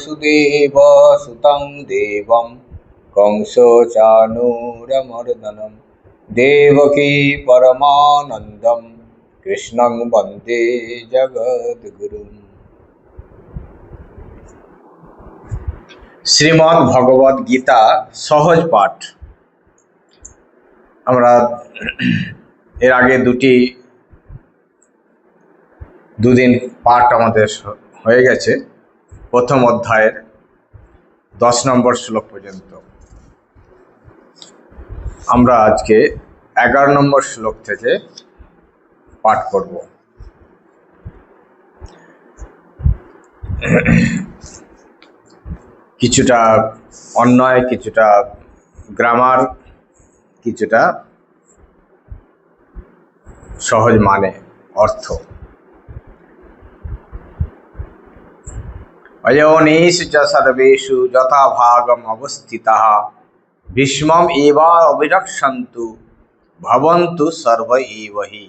বসুদেব সুতং দেবম কংস চানুরমর্দনম দেবকী পরমানন্দম কৃষ্ণং বন্দে জগদ্গুরু শ্রীমদ্ ভগবদ গীতা সহজ পাঠ আমরা এর আগে দুটি, দুদিন পাঠ আমাদের হয়ে গেছে। প্রথম অধ্যায়ের দশ নম্বর শ্লোক পর্যন্ত। আমরা আজকে এগারো নম্বর শ্লোক থেকে পাঠ করব। কিছুটা অন্যায়, কিছুটা গ্রামার, কিছুটা সহজ মানে অর্থ। অয়োনিষু চ সর্বেষু যথাভাগম অবস্থিতः ভীষ্মম এবা অবিরক্ষন্তু ভবন্তু সর্ব এব হি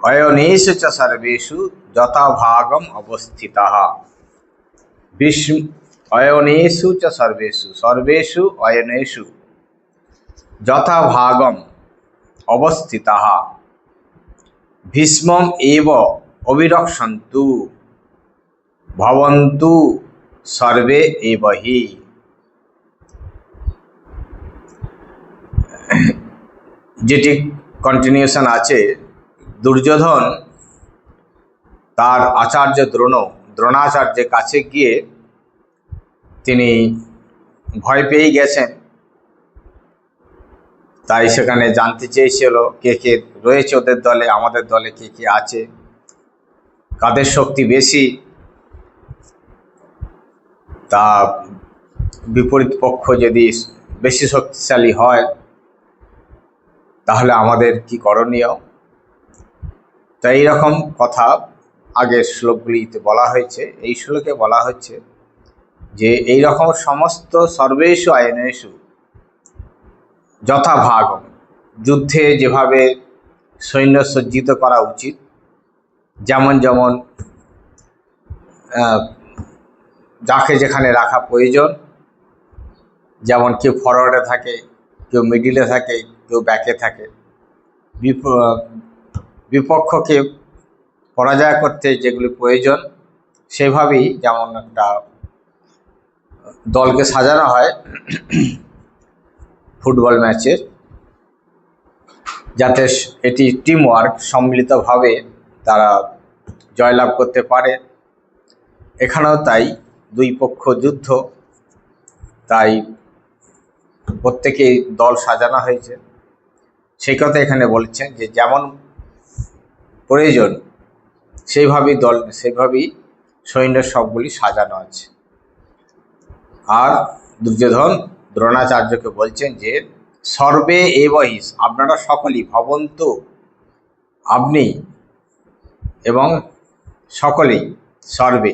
অয়নেষু চ সর্বেষু যথাভাগম অবস্থিতः ভীষ্ম অয়নেষু চ সর্বেষু সর্বেষু অয়নেষু যথাভাগম অবস্থিতः ভীষ্মম এব অবিরক্ষন্তু ভবন্তু সর্বে এবহি যেটি কন্টিনিউশন আছে দুর্যোধন তার আচার্য দ্রোণ দ্রোণাচার্যের কাছে গিয়ে তিনি ভয় পেয়ে গেছেন তাই সেখানে জানতে চেয়েছিল কে কে রয়েছে ওদের দলে, আমাদের দলে কে কে আছে, কাদের শক্তি বেশি তা বিপরীত পক্ষ যদি বেশি শক্তিশালী হয়, তাহলে আমাদের কি করণীয়? তো এইরকম কথা আগের শ্লোকগুলিতে বলা হয়েছে। এই শ্লোকে বলা হচ্ছে যে এই রকম সমস্ত সর্বেষু আইনেষু যথাভাগ যুদ্ধে যেভাবে সৈন্য সজ্জিত করা উচিত যেমন যেমন যাকে যেখানে রাখা প্রয়োজন, যেমন কেউ ফরওয়ার্ডে থাকে, কেউ মিডিলে থাকে, কেউ ব্যাকে থাকে। বিপক্ষকে পরাজয় করতে যেগুলি প্রয়োজন, সেভাবেই যেমন একটা দলকে সাজানো হয় ফুটবল ম্যাচের, যাতে এটি টিম ওয়ার্ক সম্মিলিতভাবে তারা জয়লাভ করতে পারে। এখানেও তাই দুই পক্ষ যুদ্ধ, তাই প্রত্যেকেই দল সাজানো হয়েছে। সেই কথা এখানে বলছেন যে যেমন প্রয়োজন, সেইভাবেই দল, সেইভাবেই সৈন্যের সবগুলি সাজানো আছে। আর দুর্যোধন দ্রোণাচার্যকে বলছেন যে, সর্বে এবহিস আপনারা সকলেই ভবন্ত, আপনি এবং সকলেই সর্বে।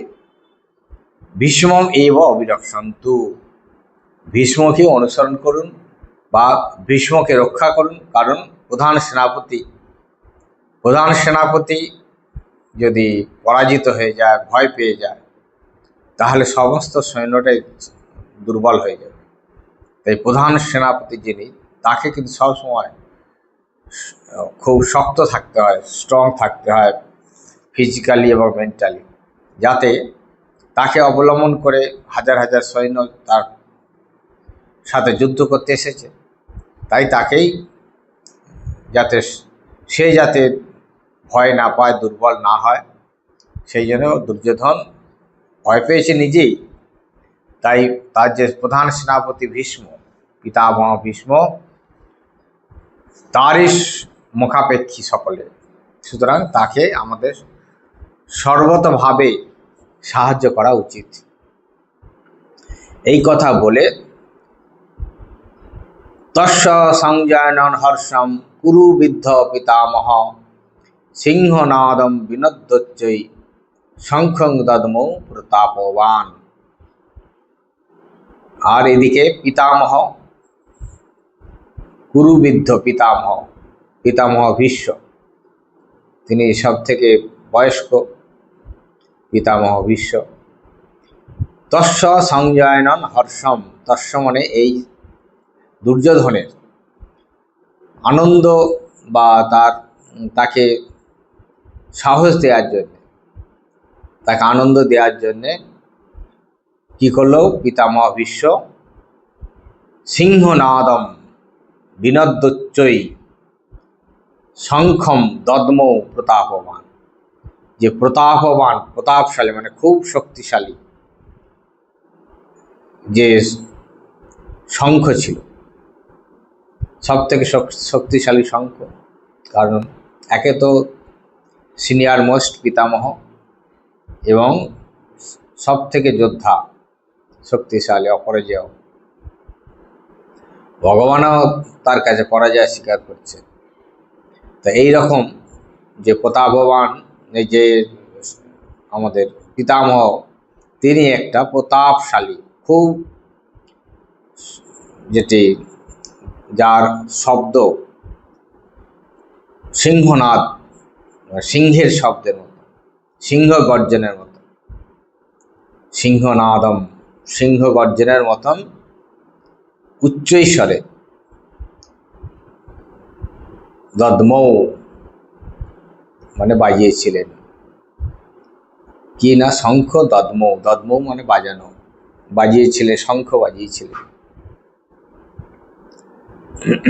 ভীষ্মম এব অবিরক্ষন্তু ভীষ্মকে অনুসরণ করুন বা ভীষ্মকে রক্ষা করুন, কারণ প্রধান সেনাপতি প্রধান সেনাপতি যদি পরাজিত হয়ে যায়, ভয় পেয়ে যায়, তাহলে সমস্ত সৈন্যটাই দুর্বল হয়ে যাবে। তাই প্রধান সেনাপতি যিনি, তাকে কিন্তু সবসময় খুব শক্ত থাকতে হয় স্ট্রং থাকতে হয় ফিজিক্যালি এবং মেন্টালি যাতে তাকে অবলম্বন করে হাজার হাজার সৈন্য তার সাথে যুদ্ধ করতে এসেছে। তাই তাকেই যাতে সে যাতে ভয় না পায়, দুর্বল না হয়, সেই জন্য দুর্যোধন ভয় পেয়েছে নিজেই। তাই তার যে প্রধান সেনাপতি ভীষ্ম, পিতামহ ভীষ্ম, তারই মুখাপেক্ষী সকলে। সুতরাং তাকে আমাদের সর্বতভাবে সাহায্য করা উচিত। এই কথা বলে তস্য সংজয়নন হর্ষম কুরুবিদ্ধ পিতামহ সিংহনাদম বিনদ্যই শঙ্খং দদম প্রতাপবান। আর এদিকে পিতামহ কুরুবিদ্ধ পিতামহ পিতামহ ভীষ্ম, তিনি সব থেকে বয়স্ক। পিতামহ ভীষ্ম। তস্য সংজয়নন হর্ষম। তস্য মানে এই দুর্যোধনের। আনন্দ বা তার, তাকে সাহস দেওয়ার জন্যে, তাকে আনন্দ দেওয়ার জন্যে কি করল পিতামহ ভীষ্ম? সিংহনাদম বিনদ্যোচ্চই শঙ্খম দদ্ম প্রতাপবান। যে প্রতাপবান, প্রতাপশালী মানে খুব শক্তিশালী, যে শঙ্খ ছিল। সব থেকে শক্তিশালী শঙ্খ। কারণ একে তো সিনিয়র মোস্ট পিতামহ এবং সব থেকে যোদ্ধা, শক্তিশালী, অপরাজয়। ভগবানও তার কাছে পরাজয় স্বীকার করছে। তো এই রকম যে প্রতাপবান এই যে আমাদের পিতামহ, তিনি একটা প্রতাপশালী, খুব যেটি যার শব্দ সিংহনাদ, সিংহের শব্দের মতো, সিংহ গর্জনের মতো, সিংহনাদম, সিংহ গর্জনের মতন উচ্চৈস্বরে, দদমৌ মানে বাজিয়েছিলেন। কি না শঙ্খ দদ্ম দদ্ম মানে বাজানো। বাজিয়েছিলেন, শঙ্খ বাজিয়েছিলেন।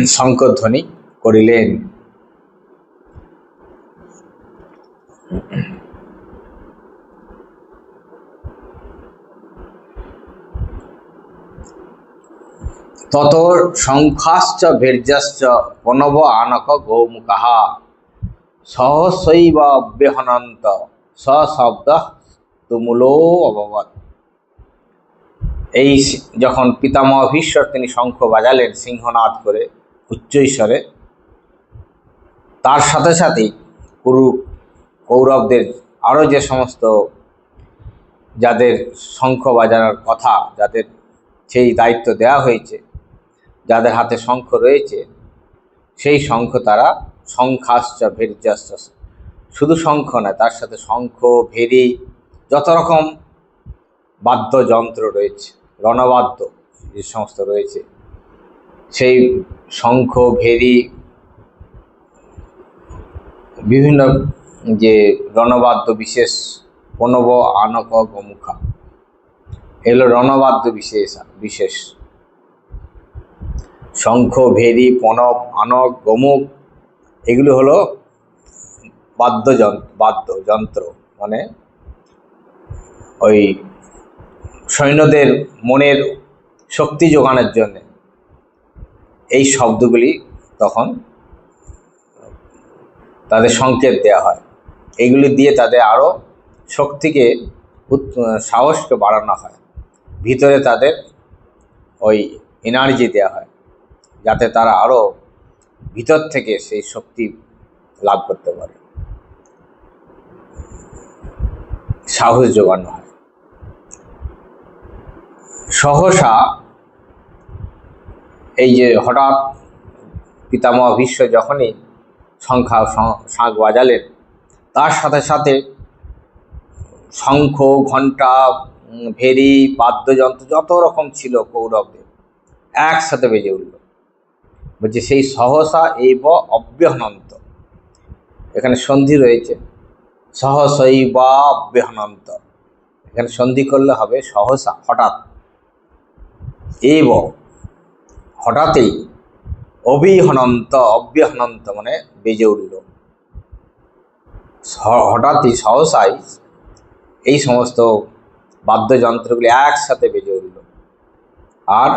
শঙ্করধ্বনি করিলেন। তত শঙ্খাশ্চ ভীর্যশ্চ প্রণব আনক গৌমুখা। সহসৈব অব্যহনন্ত সশব্দ তুমুলো অবগত এই যখন পিতামহ তিনি শঙ্খ বাজালেন সিংহনাদ করে উচ্চৈশ্বরে তার সাথে সাথেই কুরু কৌরবদের আরও যে সমস্ত যাদের শঙ্খ বাজানোর কথা, যাদের সেই দায়িত্ব দেওয়া হয়েছে, যাদের হাতে শঙ্খ রয়েছে, সেই শঙ্খ তারা শঙ্খাশ্চ ভেরিচাশ্চ শুধু শঙ্খ নয়, তার সাথে শঙ্খ, ভেরি, যত রকম বাদ্যযন্ত্র রয়েছে, রণবাদ্য যে সমস্ত রয়েছে, সেই শঙ্খ, ভেরি, বিভিন্ন যে রণবাদ্য বিশেষ, প্রণব, আনক, গমুখা, এগুলো রণবাদ্য বিশেষ বিশেষ। শঙ্খ, ভেরি, প্রণব, আনক গমুক এগুলো হলো বাদ্যযন্ত্র বাদ্য যন্ত্র মানে ওই সৈন্যদের মনের শক্তি যোগানোর জন্যে। এই শব্দগুলি তখন তাদের সংকেত দেওয়া হয়। এগুলি দিয়ে তাদের আরও শক্তিকে সাহসকে বাড়ানো হয়। ভিতরে তাদের ওই এনার্জি দেওয়া হয়। যাতে তারা আরও ভিতর থেকে সেই শক্তি লাভ করতে পারে। সাহস যোগানো হয়। সহসা এই যে হঠাৎ পিতামহ ভীষ্ম যখনই সংখ্যা শাঁখ বাজালেন, তার সাথে সাথে শঙ্খ, ঘণ্টা ভেরি, বাদ্যযন্ত্র যত রকম ছিল কৌরবদের একসাথে বেজে উঠল। বলছে, সেই সহসা এইব অব্যহনন্ত। এখানে সন্ধি রয়েছে। সহসই বা অব্যহনন্ত। এখানে সন্ধি করলে হবে সহসা, হঠাৎ। এই ব হঠাৎই অবিহনন্ত, অব্যহনন্ত মানে বেজে উঠল। হঠাৎই সহসাই এই সমস্ত বাদ্যযন্ত্রগুলি একসাথে বেজে উঠল। আর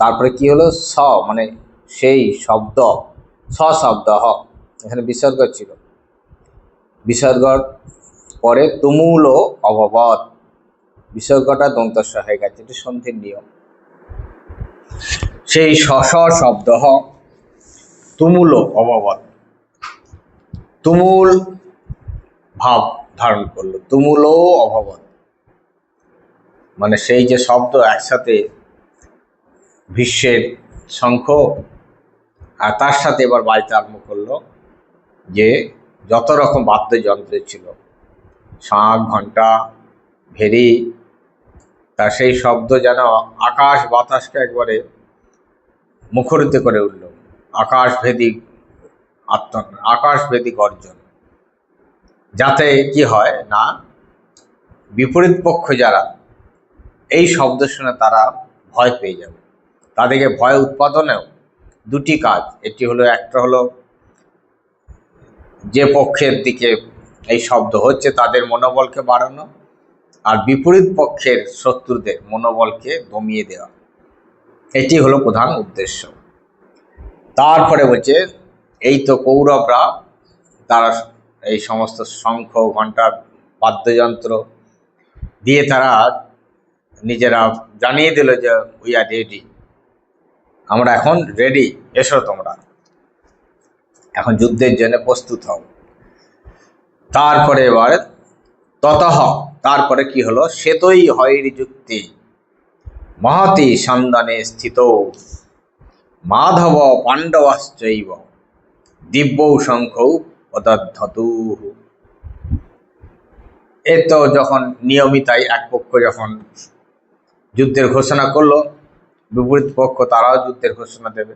তারপরে কি হলো? স মানে সেই শব্দ স শব্দ এখানে বিসর্গ ছিল। বিসর্গর পরে তুমুল অভবত বিসর্গটা দন্তস্ব হয়ে গেছে, এটি সন্ধির নিয়ম। সেই শস শব্দ তুমুল অভবত তুমুল ভাব ধারণ করল, তুমুল অভবত মানে সেই যে শব্দ একসাথে বিশ্বের শঙ্খ আর তার সাথে এবার বাজতে আরম্ভ করল যে যত রকম বাদ্যযন্ত্র ছিল, শাঁখ, ঘণ্টা, ভেরি, তা সেই শব্দ যেন আকাশ বাতাসকে একবারে মুখরিত করে উঠল। আকাশ আকাশভেদী আত্ম আকাশভেদী গর্জন। যাতে কি হয় না, বিপরীত পক্ষ যারা, এই শব্দ শুনে তারা ভয় পেয়ে যাবে। তাদেরকে ভয় উৎপাদনেও দুটি কাজ। এটি হলো, একটা হলো যে পক্ষের দিকে এই শব্দ হচ্ছে তাদের মনোবলকে বাড়ানো আর বিপরীত পক্ষের শত্রুদের মনোবলকে দমিয়ে দেওয়া। এটি হলো প্রধান উদ্দেশ্য। তারপরে বলছে এই তো কৌরবরা, তারা এই সমস্ত শঙ্খ, ঘণ্টা, বাদ্যযন্ত্র দিয়ে তারা নিজেরা জানিয়ে দিল যে উই আর রেডি আমরা এখন রেডি এসো তোমরা। এখন যুদ্ধের জন্য প্রস্তুত হও। তারপরে এবার ততহ তারপরে কি হলো? শ্বেতই হয়রি যুক্তি। মহতি সন্ধানে স্থিত। মাধব পাণ্ডবাশ্চৈব। দিব্য শঙ্খৌ পদধতু এ তো যখন নিয়মিতাই এক পক্ষ যখন যুদ্ধের ঘোষণা করল বিপরীত পক্ষ তারাও যুদ্ধের ঘোষণা দেবে।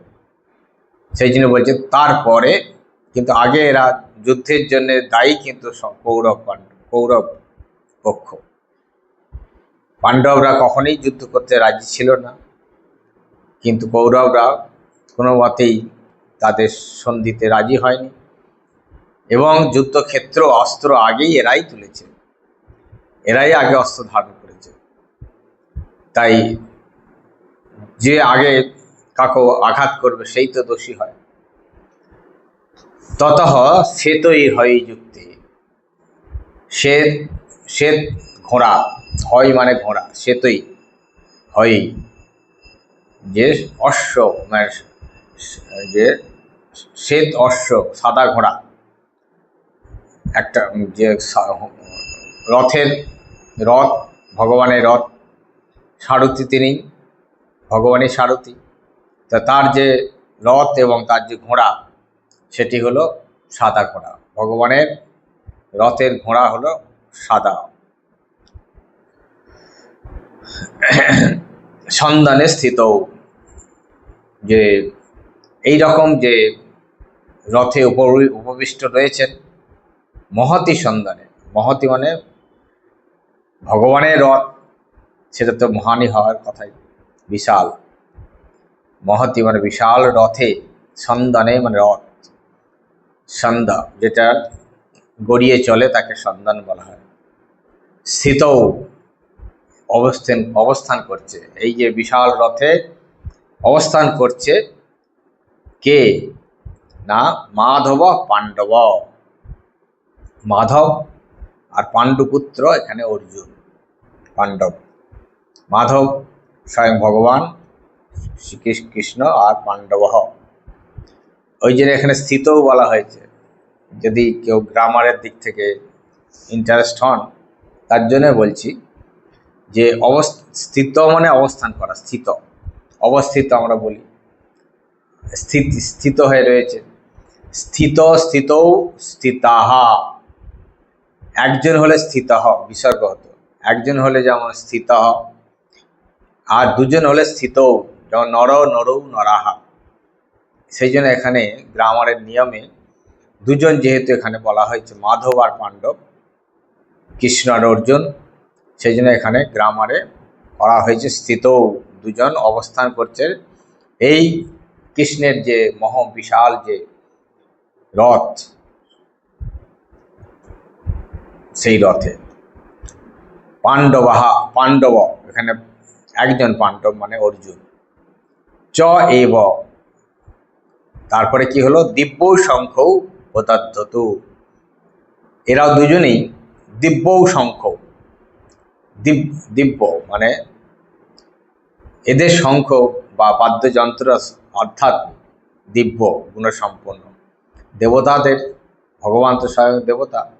সেই জন্য বলছে, তারপরে কিন্তু আগে এরা যুদ্ধের জন্য দায়ী কিন্তু কৌরব পাণ্ডব কৌরব পক্ষ। পাণ্ডবরা কখনোই যুদ্ধ করতে রাজি ছিল না। কিন্তু কৌরবরা কোনো মতেই তাদের সন্ধিতে রাজি হয়নি এবং যুদ্ধক্ষেত্র অস্ত্র আগেই এরাই তুলেছে। এরাই আগে অস্ত্র ধারণ করেছে। তাই যে আগে কাকো আঘাত করবে, সেই তো দোষী হয়। তত শ্বেতই হয় যুক্তি। শ্বেত শ্বেত ঘোড়া হয় মানে ঘোড়া শ্বেতই হয় যে অশ্ব মানে যে শ্বেত অশ্ব, সাদা ঘোড়া। একটা যে রথের রথ, ভগবানের রথ, সারথি তিনি। ভগবানের সারথি। তা তার যে রথ এবং তার যে ঘোড়া, সেটি হলো সাদা ঘোড়া। ভগবানের রথের ঘোড়া হলো সাদা। সন্ধানে স্থিত। যে এই রকম যে রথে উপবিষ্ট রয়েছেন মহতি সন্ধানে। মহতি মানে ভগবানের রথ, সেটা তো মহানই হওয়ার কথাই। বিশাল। মহতি মানে বিশাল রথে সন্ধানে মানে রথ, সন্ধ্যা যেটা গড়িয়ে চলে তাকে সন্ধান বলা হয়। স্থিত অবস্থান অবস্থান করছে। এই যে বিশাল রথে অবস্থান করছে কে? না, মাধব পাণ্ডব। মাধব আর পাণ্ডুপুত্র এখানে অর্জুন, পাণ্ডব। মাধব স্বয়ং ভগবান শ্রীকৃষ্ণ কৃষ্ণ আর পাণ্ডব। ওই জন্য এখানে স্থিতও বলা হয়েছে, যদি কেউ গ্রামারের দিক থেকে ইন্টারেস্ট হন, তার জন্য বলছি যে অবস্থিত মানে অবস্থান করা, স্থিত। অবস্থিত আমরা বলি। স্থিত স্থিত হয়ে রয়েছে। স্থিত স্থিত স্থিতাহা। একজন হলে স্থিত, বিসর্গ হতো। একজন হলে যেমন স্থিত আর দুজন হলে স্থিত, যেমন নর, নরৌ, নরাহা। সেই জন্য এখানে গ্রামারের নিয়মে দুজন যেহেতু এখানে বলা হয়েছে, মাধব আর পাণ্ডব, কৃষ্ণ আর অর্জুন সেই জন্য এখানে গ্রামারে করা হয়েছে স্থিত দুজন অবস্থান করছে। এই কৃষ্ণের যে মহ বিশাল যে রথ, সেই রথে। পাণ্ডবাহা, পাণ্ডব, এখানে একজন পাণ্ডব মানে অর্জুন। চ এব। তারপরে কি হলো? দিব্য শঙ্খ প্রতাধ্যতু এরাও দুজনেই দিব্য শঙ্খ দিব- দিব্য মানে এদের শঙ্খ বা বাদ্যযন্ত্র অর্থাৎ দিব্য গুণসম্পন্ন। দেবতাদের, ভগবান তো স্বয়ং দেবতা।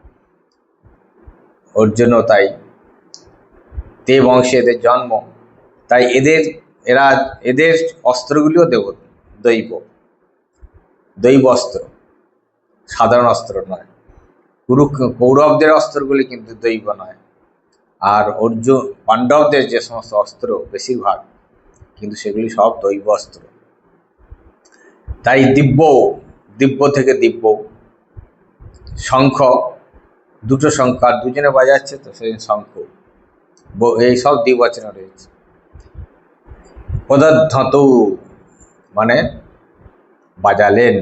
ওর জন্য তাই। তে বংশে এদের জন্ম। তাই এদের, এরা, এদের অস্ত্রগুলিও দেব, দৈব। দৈব অস্ত্র, সাধারণ অস্ত্র নয়। কুরু কৌরবদের অস্ত্রগুলি কিন্তু দৈব নয়। আর অর্জুন, পাণ্ডবদের যে সমস্ত অস্ত্র বেশিরভাগ কিন্তু সেগুলি সব দৈব অস্ত্র। তাই দিব্য দিব্য থেকে দিব্য। শঙ্খ, দুটো শঙ্খ, আর দুজনে বাজাচ্ছে তো সেই শঙ্খ। এই সব দ্বিবচনে রয়েছে। পদার্থত মানে বাজালেন।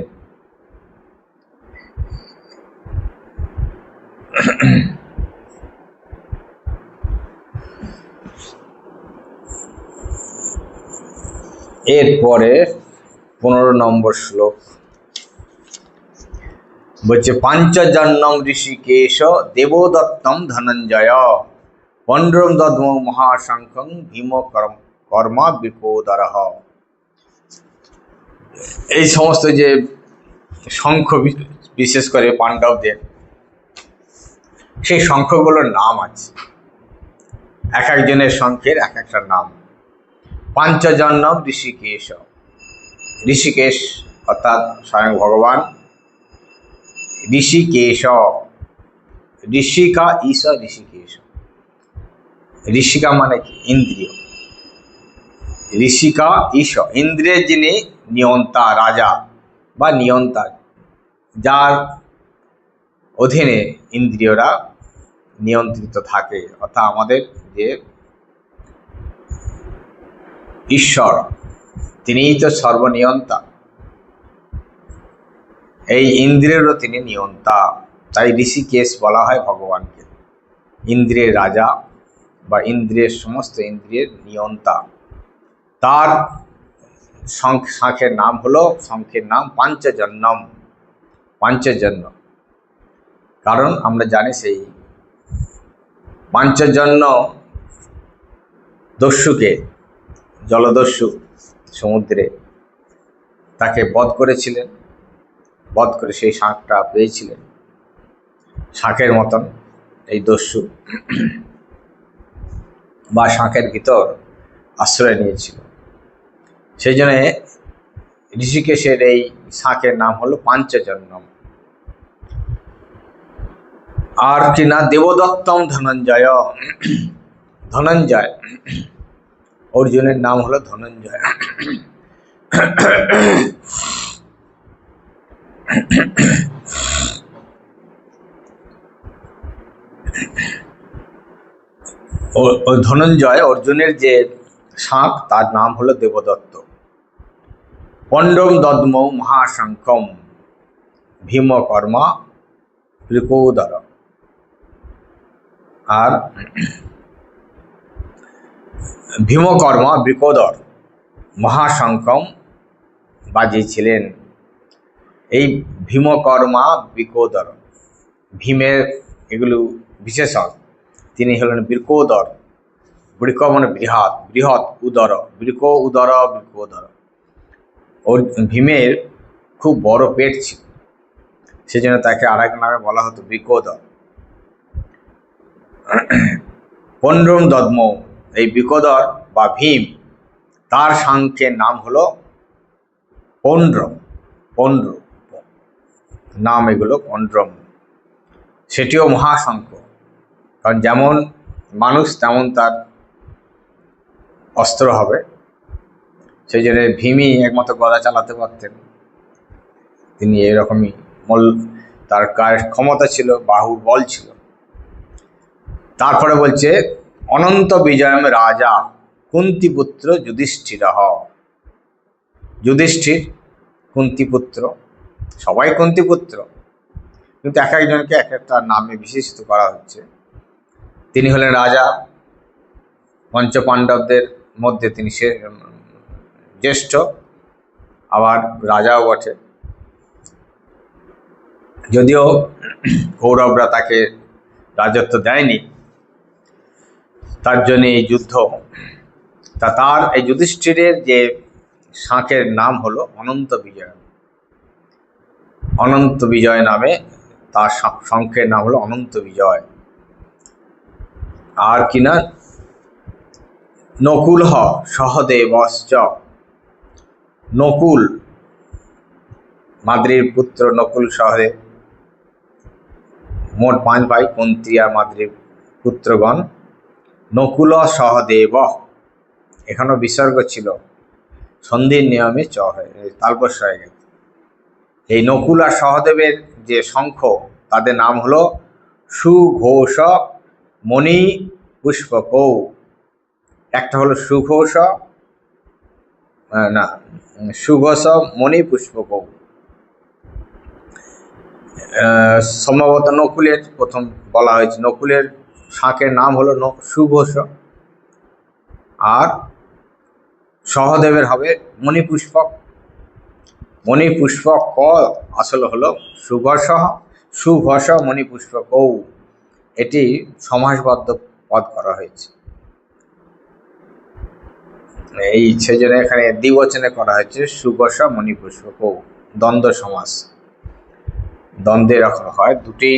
এরপরে পনেরো নম্বর শ্লোক। বলছে পাঞ্চজন্যম ঋষিকেশ দেবদত্তম ধনঞ্জয় পণ্ড্রম দদ্ম মহাশঙ্খং ভীম কর্ম কর্মা বিপোদর এই সমস্ত যে শঙ্খ বিশেষ করে পাণ্ডবদের, সেই শঙ্খগুলোর নাম আছে। এক একজনের শঙ্খের এক একটা নাম। পাঞ্চজন্যম ঋষিকেশ। ঋষিকেশ অর্থাৎ স্বয়ং ভগবান ঋষিকেশ। ঋষিকা ঈশ ঋষিকেশ। ঋষিকা মানে ইন্দ্রিয়। ঋষিকা ঈশ ইন্দ্রিয়ের যিনি নিয়ন্তা রাজা বা নিয়ন্তা, যার অধীনে ইন্দ্রিয়রা নিয়ন্ত্রিত থাকে। অর্থাৎ আমাদের যে ঈশ্বর, তিনিই তো সর্বনিয়ন্তা। এই ইন্দ্রিয়েরও তিনি নিয়ন্তা। তাই ঋষিকেশ বলা হয় ভগবানকে। ইন্দ্রিয়ের রাজা বা ইন্দ্রিয়ের সমস্ত ইন্দ্রিয়ের নিয়ন্তা। তার শঙ্খ শাঁখের নাম হলো শঙ্খের নাম পাঞ্চজন্যম। পাঞ্চজন্য কারণ আমরা জানি সেই পাঞ্চজন্য দস্যুকে, জলদস্যু সমুদ্রে তাকে বধ করেছিলেন। বধ করে সেই শাঁখটা পেয়েছিলেন। শাঁখের মতন এই দস্যু বা শাঁখের ভিতর আশ্রয় নিয়েছিল। সেই জন্যে ঋষিকেশের এই শাঁখের নাম হলো পাঞ্চজন্যম। আর কি না, দেবদত্তম ধনঞ্জয়। ধনঞ্জয়। অর্জুনের নাম হলো ধনঞ্জয়। ধনঞ্জয় অর্জুনের যে শাঁখ, তার নাম হলো দেবদত্ত। পণ্ডম দদ্ম মহাশঙ্কম ভীমকর্মা ত্রিকোদর। আর ভীমকর্মা বৃকোদর মহাশঙ্কম বাজিয়েছিলেন। এই ভীমকর্মা বিকোদর ভীমের এগুলো বিশেষণ তিনি হলেন বৃকোদর বৃক মানে বৃহৎ বৃহৎ উদর বৃক উদর বৃকোদর ওর ভীমের খুব বড় পেট ছিল। সেজন্য তাকে আর এক নামে বলা হতো বৃকোদর পণ্ড্রম দদ্ম। এই বিকোদর বা ভীম, তার সাংখ্যের নাম হলো পণ্ড্রম পণ্ড্র, নাম এগুলো পণ্ড্রম সেটিও মহাশঙ্খ। কারণ যেমন মানুষ, তেমন তার অস্ত্র হবে। সেই জন্য ভীমই একমাত্র গদা চালাতে পারতেন। তিনি এরকমই মল, তার গায়ের ক্ষমতা ছিল, বাহুর বল ছিল। তারপরে বলছে, অনন্ত বিজয়ম রাজা কুন্তিপুত্র যুধিষ্ঠির। যুধিষ্ঠির, কুন্তিপুত্র, সবাই কুন্তিপুত্র। কিন্তু এক একজনকে এক একটা নামে বিশেষিত করা হচ্ছে। তিনি হলেন রাজা, পঞ্চপাণ্ডবদের মধ্যে তিনি সে জ্যেষ্ঠ, আবার রাজাও বটে। যদিও কৌরবরা তাকে রাজত্ব দেয়নি, তার জন্য এই যুদ্ধ। তা তার এই যুধিষ্ঠিরের যে শাঁখের নাম হলো অনন্ত বিজয়। অনন্ত বিজয় নামে তার শঙ্খের নাম হলো অনন্ত বিজয়। আর কিনা নকুল হ, সহদেবশ্চ। নকুল, মাদ্রির পুত্র নকুল সহদেব মোট পাঁচ ভাই, কুন্তি আর মাদ্রির পুত্রগণ। নকুল সহদেব। এখানেও বিসর্গ ছিল। সন্ধির নিয়মে চ হয়ে তালপস হয়ে গেছে। এই নকুল আর সহদেবের যে শঙ্খ, তাদের নাম হলো সুঘোষ মণি পুষ্পকৌ। একটা হলো সুঘোষ না সুঘোষ মণি পুষ্পকৌ আহ, সম্ভবত নকুলের প্রথম বলা হয়েছে। নকুলের শাঁখের নাম হলো সুঘোষ আর সহদেবের হবে মণিপুষ্পক। মণিপুষ্পক ক আসলে হলো সুঘস সুঘস মণিপুষ্পক এটি সমাসবদ্ধ পদ করা হয়েছে। এই সেজন্য এখানে দ্বিবচনে করা হয়েছে সুঘস মণিপুষ্পক দ্বন্দ্ব সমাস। দ্বন্দ্বে এরকম হয়, দুটি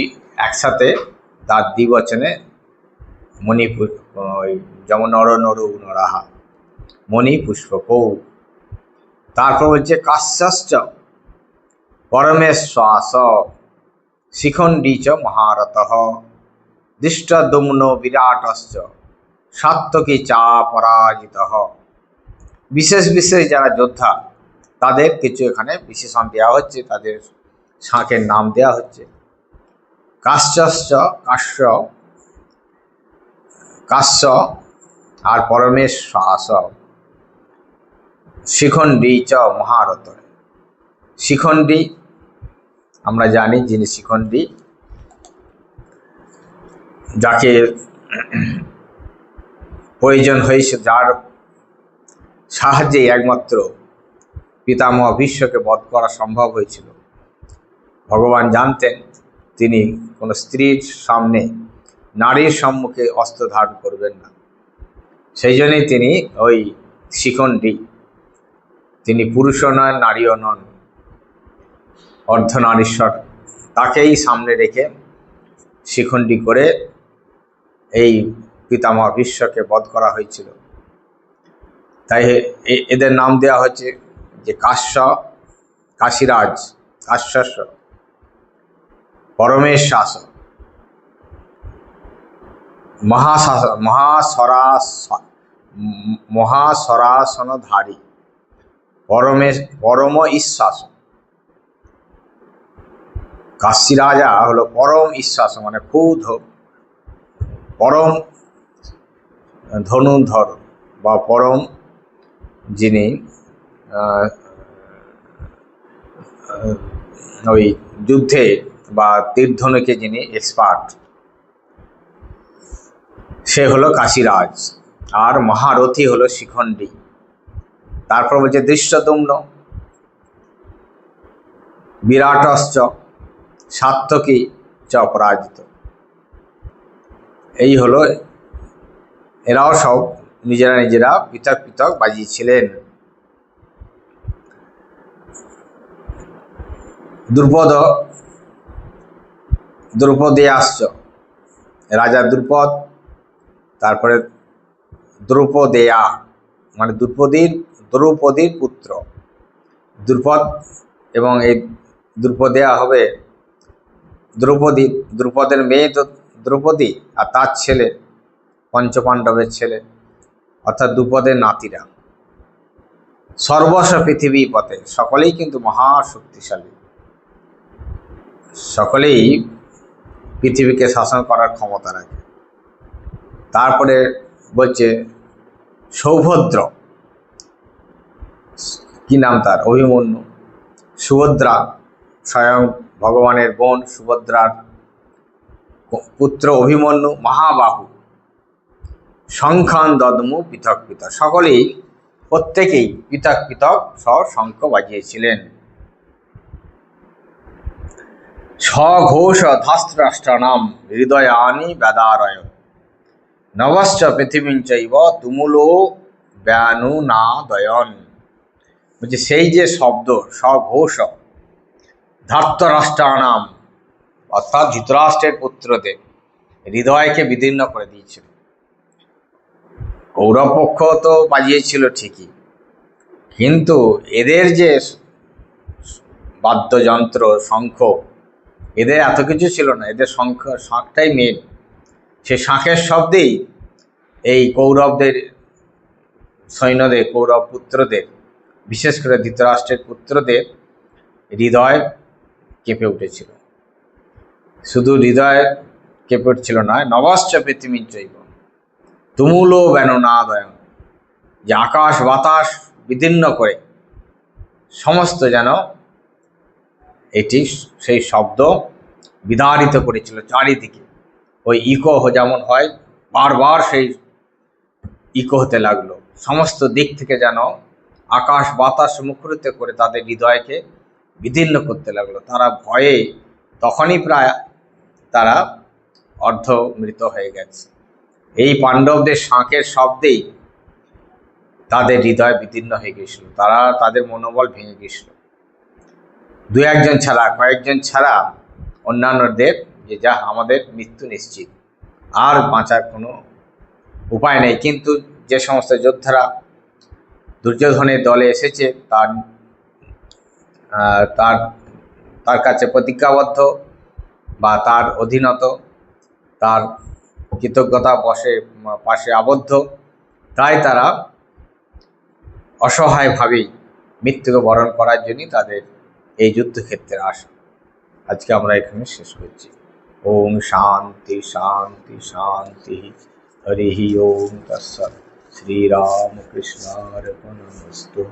একসাথে তার দ্বিবচনে মণিপুর যেমন নর, নরু, নরাহা মণি পুষ্পকৌ তারপর বলছে কাশ্যশ্চ পরমেশ্বাস শিখণ্ডী চ মহারথ দৃষ্টদুম্ন বিরাটশ্চ সাত্তকী চা পরাজিত। বিশেষ বিশেষ যারা যোদ্ধা, তাদের কিছু এখানে বিশেষণ দেওয়া হচ্ছে, তাদের শাঁখের নাম দেওয়া হচ্ছে। কাশ্যশ্চ কাশ্য কাশ্য আর পরমেশ্বাস শিখণ্ডী চ মহারথ শিখণ্ডী, আমরা জানি যিনি শিখণ্ডী, যাকে প্রয়োজন হয়েছে, যার সাহায্যে একমাত্র পিতামহ বিশ্বকে বধ করা সম্ভব হয়েছিল। ভগবান জানতেন তিনি কোনো স্ত্রীর সামনে নারীর সম্মুখে অস্ত্র ধারণ করবেন না। সেই জন্যই তিনি ওই শিখণ্ডী, তিনি পুরুষও নন, নারীও নন, অর্ধনারীশ্বর, তাকেই সামনে রেখে শিখণ্ডী করে এই পিতামহ বিশ্বকে বধ করা হয়েছিল। তাই এদের নাম দেওয়া হচ্ছে যে কাশ্য, কাশীরাজ কাশ্যস্য পরমেশ্বাস মহাশাস মহাসরাস, মহাসরাসনধারী, পরমেশ পরম ঈশ্বাসন কাশী রাজা হলো পরম ঈশ্বাস মানে খুব পরম ধনুধর বা পরম যিনি ওই যুদ্ধে বা তীর্ধনুকে যিনি এক্সপার্ট সে হলো কাশীরাজ। আর মহারথী হলো শিখণ্ডী। তারপর বলছে দৃশ্যদুম্ন, বিরাটশ্চ সাত্তকী চ পরাজিত। এই হলো, এরাও সব নিজেরা নিজেরা পৃথক পৃথক বাজিয়েছিলেন। দ্রুপদ, দ্রৌপদী আসছ। রাজা দ্রুপদ, তারপরে দ্রৌপদেয়া মানে দ্রৌপদীর দ্রৌপদীর পুত্র। দ্রুপদ এবং এই দ্রৌপদেয়া হবে দ্রৌপদী, দ্রুপদের মেয়ে দ্রৌপদী আর তার ছেলে, পঞ্চপাণ্ডবের ছেলে। অর্থাৎ দ্রুপদের নাতিরা। সর্বস্ব পৃথিবী পথে। সকলেই কিন্তু মহা শক্তিশালী সকলেই পৃথিবীকে শাসন করার ক্ষমতা রাখে। তারপরে বলছে সৌভদ্র। কি নাম তার? অভিমন্যু। সুভদ্রা। স্বয়ং ভগবানের বোন সুভদ্রার পুত্র অভিমন্যু মহাবাহু। সংখ্যান দদমু পৃথক পৃথক। সকলেই প্রত্যেকেই পৃথক পৃথক শঙ্খ বাজিয়েছিলেন। স্বঘোষ ধাস্ত্রাষ্ট্রাণাম হৃদয়ানি বেদারয় নবশ্চ পৃথিবীঞ্চৈব তুমুলো ব্যানু না দয়ন বলছে, সেই যে শব্দ, স্বঘোষ ধার্তরাষ্ট্রাণাম, অর্থাৎ ধৃতরাষ্ট্রের পুত্রদের হৃদয়কে বিদীর্ণ করে দিয়েছিল। কৌরব পক্ষ তো বাজিয়েছিল ঠিকই। কিন্তু এদের যে বাদ্যযন্ত্র, শঙ্খ, এদের এত কিছু ছিল না। এদের শঙ্খ, শাঁখটাই মেন সে শাঁখের শব্দেই এই কৌরবদের, সৈন্যদের, কৌরব পুত্রদের, বিশেষ করে ধৃতরাষ্ট্রের পুত্রদের হৃদয় কেঁপে উঠেছিল। শুধু হৃদয় কেঁপে উঠছিল না নবাশ্চ পৃথিবীর জৈব। তুমুল ব্যাননাদয় যে আকাশ বাতাস বিদীর্ণ করে, সমস্ত যেন এটি সেই শব্দ বিদারিত করেছিল চারিদিকে। ওই ইকো যেমন হয়, বারবার সেই ইকো হতে লাগল। সমস্ত দিক থেকে যেন আকাশ বাতাস মুখরিত করে তাদের হৃদয়কে বিদীর্ণ করতে লাগল। তারা ভয়ে তখনই প্রায় তারা অর্ধ মৃত হয়ে গেছে। এই পাণ্ডবদের শাঁখের শব্দেই তাদের হৃদয় বিদীর্ণ হয়ে গেছিল তারা তাদের মনোবল ভেঙে গেছিল দু একজন ছাড়া, কয়েকজন ছাড়া অন্যান্যদের যে যা আমাদের মৃত্যু নিশ্চিত। আর বাঁচার কোনো উপায় নেই। কিন্তু যে সমস্ত যোদ্ধারা দুর্যোধনের দলে এসেছে, তার তার তার কাছে প্রতিজ্ঞাবদ্ধ বা তার অধীনত তার কৃতজ্ঞতা বসে পাশে আবদ্ধ। তাই তারা অসহায়ভাবেই মৃত্যুকে বরণ করার জন্যই তাদের এই যুদ্ধক্ষেত্রে আসে আজকে আমরা এখানে শেষ করছি। ওম শান্তি শান্তি শান্তি। হরি ওম তৎসৎ। শ্রীরামকৃষ্ণার্পণমস্তু।